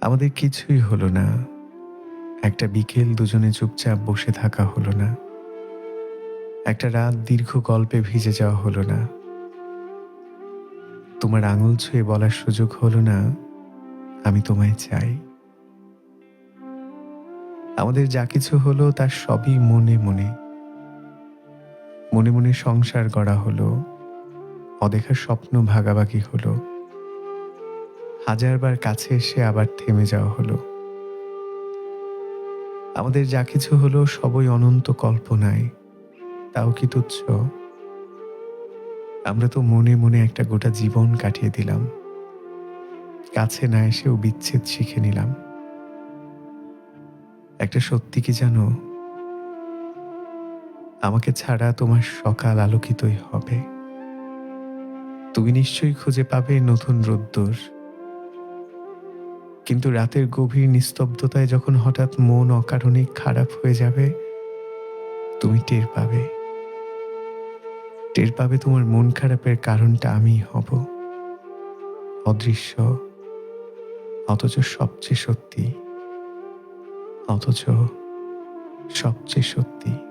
আমাদের কিছুই হলো না। একটা বিকেল দুজনে চুপচাপ বসে থাকা হলো না। একটা রাত দীর্ঘ গল্পে ভিজে যাওয়া হলো না। তোমার আঙুল ছুঁয়ে বলার সুযোগ হলো না, আমি তোমায় চাই। আমাদের যা কিছু হলো তার সবই মনে মনে। মনে মনে সংসার করা হলো অদেখা স্বপ্ন ভাগাভাগি হলো। হাজারবার কাছে এসে আবার থেমে যাওয়া হলো। আমাদের যা কিছু হলো সবই অনন্ত কল্পনায়। তাও কি তুচ্ছ? আমরা তো মনে মনে একটা গোটা জীবন কাটিয়ে দিলাম। কাছে না এসেও বিচ্ছেদ শিখে নিলাম। একটা সত্যি কি জানো? আমাকে ছাড়া তোমার সকাল আলোকিতই হবে। তুমি নিশ্চয়ই খুঁজে পাবে নতুন রোদ্দুর। কিন্তু রাতের গভীর নিস্তব্ধতায় যখন হঠাৎ মন অকারণে খারাপ হয়ে যাবে, তুমি টের পাবে। টের পাবে তোমার মন খারাপের কারণটা আমি হব। অদৃশ্য, অথচ সবচেয়ে সত্যি। অথচ সবচেয়ে সত্যি।